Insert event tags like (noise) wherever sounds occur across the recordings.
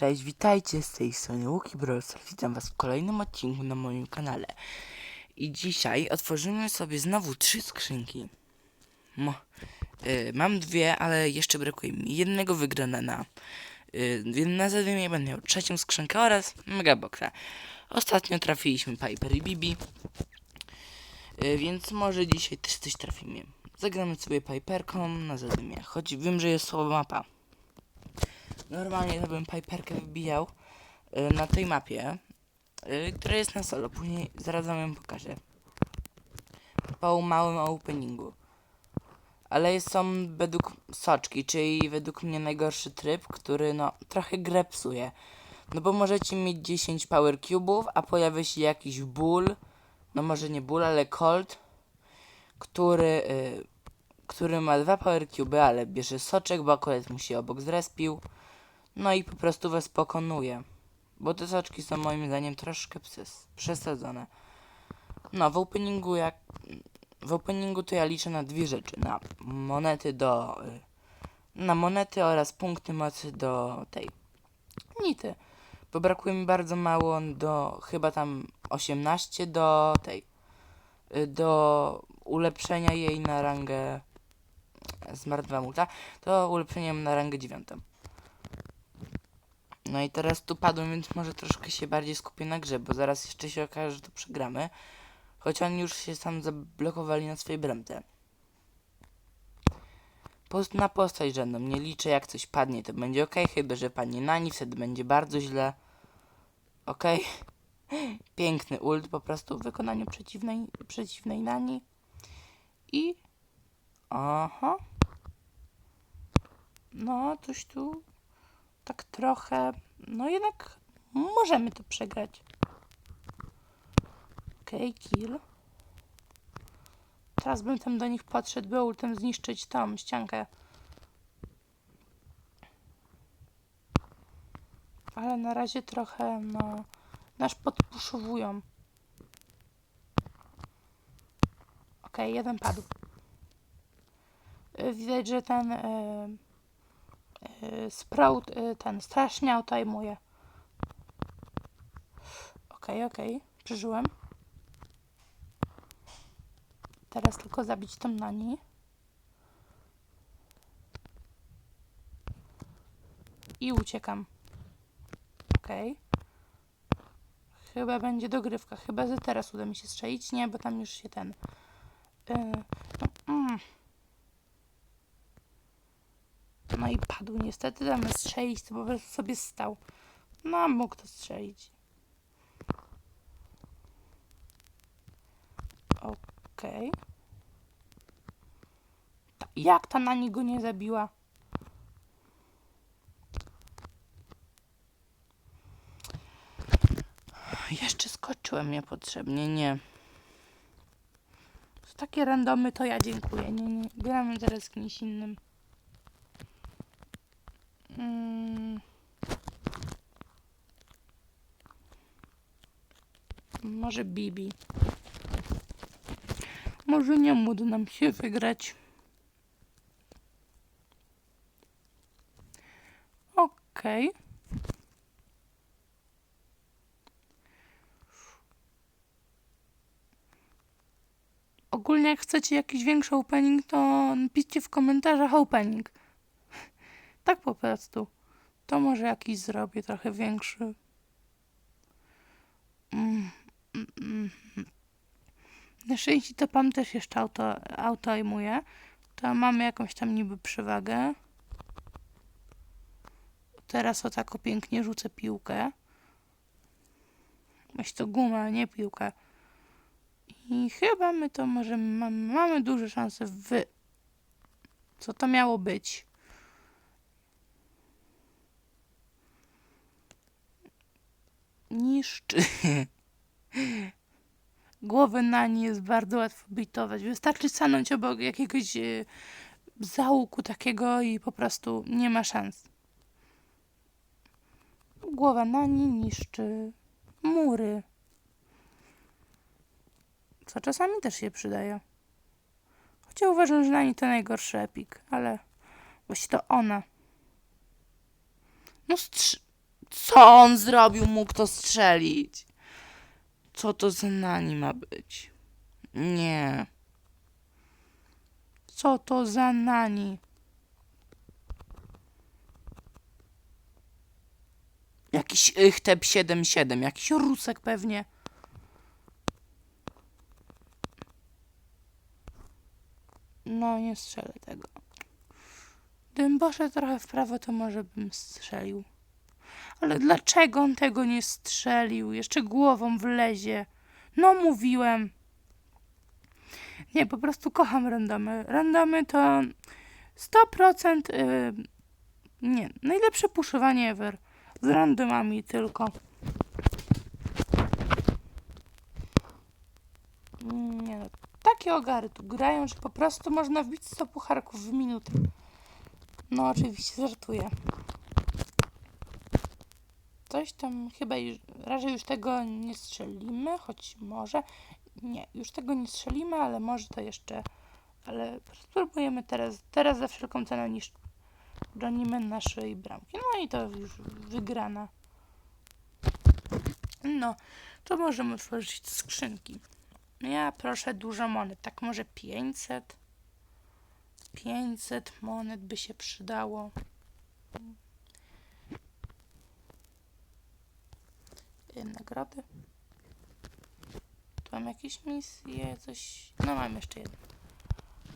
Cześć, witajcie z tej strony Łuki Browser. Witam was w kolejnym odcinku na moim kanale. I dzisiaj otworzymy sobie znowu trzy skrzynki. Mo, y, mam dwie, ale jeszcze brakuje mi jednego wygranana. Y, na zadanie będę miał trzecią skrzynkę oraz Megaboxa. Ostatnio trafiliśmy Piper i Bibi. Y, więc może dzisiaj też coś trafimy. Zagramy sobie Piperką na zadymie, choć wiem, że jest słaba mapa. Normalnie to bym Piperkę wybijał y, na tej mapie, y, która jest na solo. Później zaraz wam ją pokażę. Po małym openingu. Ale są według soczki, czyli według mnie najgorszy tryb, który no trochę grę psuje. No bo możecie mieć 10 power cubów, a pojawia się jakiś bull, no może nie bull, ale colt, który, y, który ma dwa power cuby, ale bierze soczek, bo akurat mu się obok zrespił. No i po prostu was pokonuje. Bo te soczki są moim zdaniem troszkę przes- przesadzone. No, w openingu jak... W openingu to ja liczę na dwie rzeczy. Na monety do... Na monety oraz punkty mocy do tej... Nity. Bo brakuje mi bardzo mało do... Chyba tam 18 do tej... Do ulepszenia jej na rangę... Smart 2 multa. To ulepszeniem na rangę 9. No i teraz tu padłem, więc może troszkę się bardziej skupię na grze, bo zaraz jeszcze się okaże, że tu przegramy. Choć oni już się tam zablokowali na swojej bramce. Post na postać żadną, nie liczę jak coś padnie, to będzie ok, chyba że padnie nani, wtedy będzie bardzo źle. Ok. (laughs) Piękny ult po prostu w wykonaniu przeciwnej, przeciwnej nani. I... Aha. No, coś tu tak trochę, no jednak możemy to przegrać. Okej, okay, kill. Teraz bym tam do nich podszedł, by ultem zniszczyć tą ściankę. Ale na razie trochę, no, nasz podpuszowują. Okej, jeden padł. Widać, że ten... y, y, Sprout y, ten strasznie autajmuje. Okej, okej, przeżyłem. Teraz tylko zabić tą nani. I uciekam. Okej. Chyba będzie dogrywka. Chyba, że teraz uda mi się strzelić. Nie, bo tam już się ten... y, no, mm. No i padł niestety, zamiast strzelić, to po prostu sobie stał. No, a mógł to strzelić. Okej. Ta- Jak ta na niego nie zabiła? Jeszcze skoczyłem niepotrzebnie, nie. Takie randomy to ja dziękuję. Nie, nie. Gramy teraz z kimś innym. Mm. Może Bibi. Może nie uda nam się wygrać. Okej. Ogólnie jak chcecie jakiś większy opening, to napiszcie w komentarzach opening. Tak po prostu. To może jakiś zrobię trochę większy. Mm, mm, mm. Na szczęście to pan też jeszcze auto, auto aimuje. To mamy jakąś tam niby przewagę. Teraz o tak pięknie rzucę piłkę. Weź to guma, nie piłkę. I chyba my to możemy, mamy duże szanse w... Co to miało być? Niszczy. (laughs) Głowę na nie jest bardzo łatwo bitować. Wystarczy stanąć obok jakiegoś e, załuku takiego i po prostu nie ma szans. Głowa na nie niszczy mury. Co czasami też się przydaje. Chociaż uważam, że na nie to najgorszy epik, ale właśnie to ona. No strzy... Co on zrobił? Mógł to strzelić. Co to za nani ma być? Nie. Co to za nani? Jakiś Ichteb 77, jakiś Rusek pewnie. No, nie strzelę tego. Gdybym poszedł trochę w prawo, to może bym strzelił. Ale dlaczego on tego nie strzelił? Jeszcze głową wlezie. No, mówiłem. Nie, po prostu kocham randomy. Randomy to 100% yy, nie, najlepsze puszowanie ever. Z randomami tylko. Nie no, takie ogary tu grają, że po prostu można wbić 100 pucharków w minutę. No oczywiście, żartuję. Coś tam chyba już, raczej już tego nie strzelimy, choć może. Nie, już tego nie strzelimy, ale może to jeszcze. Ale spróbujemy teraz, teraz za wszelką cenę niż bronimy naszej bramki. No i to już wygrana. No, to możemy otworzyć skrzynki. Ja proszę dużo monet, tak może 500. 500 monet by się przydało. Y, Nagrody. Tu mam jakieś misje, coś. No mam jeszcze jedno.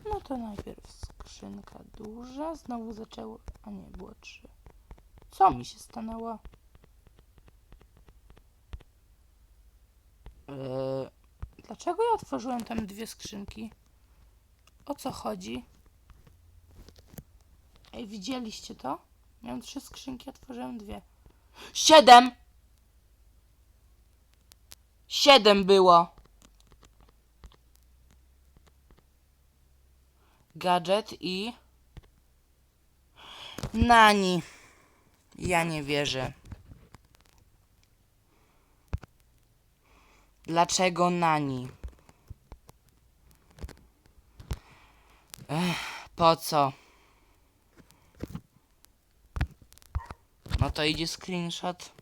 No to najpierw skrzynka duża. Znowu zaczęło. A nie, było trzy. Co mi się stanęło? Eee, dlaczego ja otworzyłem tam dwie skrzynki? O co chodzi? Ej, widzieliście to? Miałem trzy skrzynki, otworzyłem dwie. Siedem! Siedem było! Gadżet i... Nani. Ja nie wierzę. Dlaczego Nani? Ech, po co? No to idzie screenshot.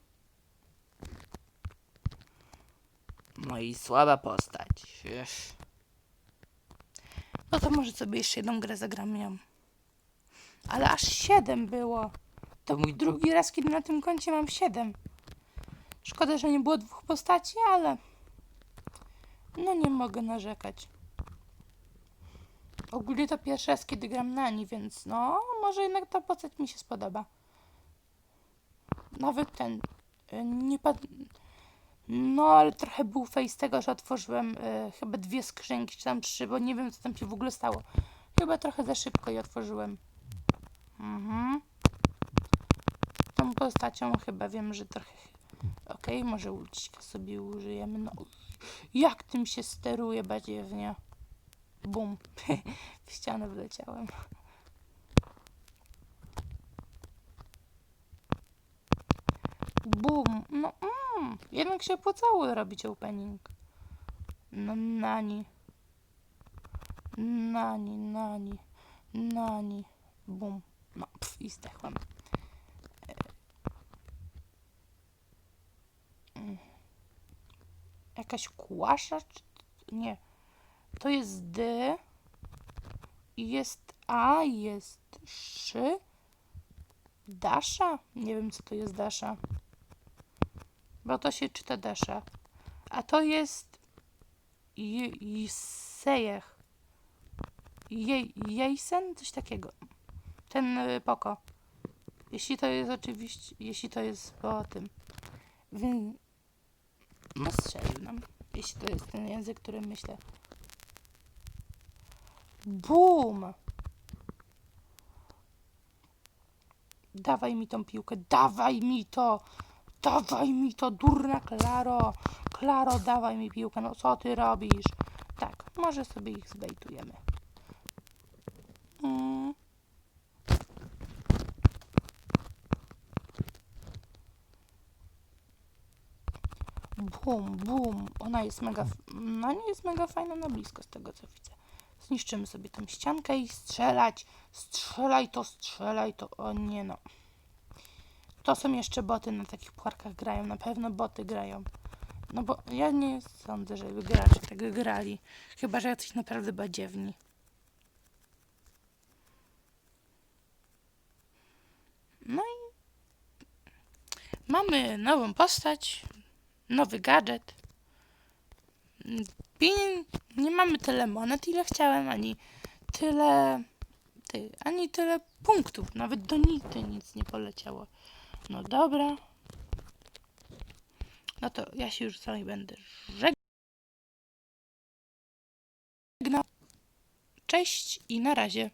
No i słaba postać. No to może sobie jeszcze jedną grę zagram ją. Ale aż 7 było. To mój drugi raz, kiedy na tym koncie mam 7. Szkoda, że nie było dwóch postaci, ale no nie mogę narzekać. Ogólnie to pierwszy raz, kiedy gram na ni, więc no, może jednak ta postać mi się spodoba. Nawet ten y, nie pad... No, ale trochę był face z tego, że otworzyłem y, chyba dwie skrzynki, czy tam trzy, bo nie wiem, co tam się w ogóle stało. Chyba trochę za szybko je otworzyłem. Mhm. Tą postacią chyba wiem, że trochę... Okej, może ulcika sobie użyjemy. No, jak tym się steruje badziewnia? Bum. (laughs) w ścianę wleciałem. Bum. No, mm, jednak się opłacało robić opening. No, nani. Nani, nani, nani. Bum. No, pf, i zdechłam. E. Jakaś kłasza? Nie. To jest D. Jest A, jest szy. Dasza? Nie wiem, co to jest Dasza. Bo to się czyta Dasza. A to jest Jisejech. Jej, Jejsen? Coś takiego. Ten y, poko. Jeśli to jest oczywiście, jeśli to jest po tym. Więc no strzelił nam. Jeśli to jest ten język, którym myślę. Bum! Dawaj mi tą piłkę, dawaj mi to! Dawaj mi to, durna Klaro! Klaro, dawaj mi piłkę, no co ty robisz? Tak, może sobie ich zbejtujemy. Mm. Bum, bum. Ona jest mega. No nie jest mega fajna na blisko z tego co widzę. Zniszczymy sobie tą ściankę i strzelać. Strzelaj to, strzelaj to. O nie no. To są jeszcze boty na takich puarkach grają. Na pewno boty grają. No bo ja nie sądzę, żeby gracze tego grali. Chyba, że jacyś naprawdę badziewni. No i mamy nową postać, nowy gadżet. Pin, nie mamy tyle monet, ile chciałem, ani tyle, ty, ani tyle punktów. Nawet do nity nic nie poleciało. No dobra. No to ja się już z wami będę żegnał. Cześć i na razie.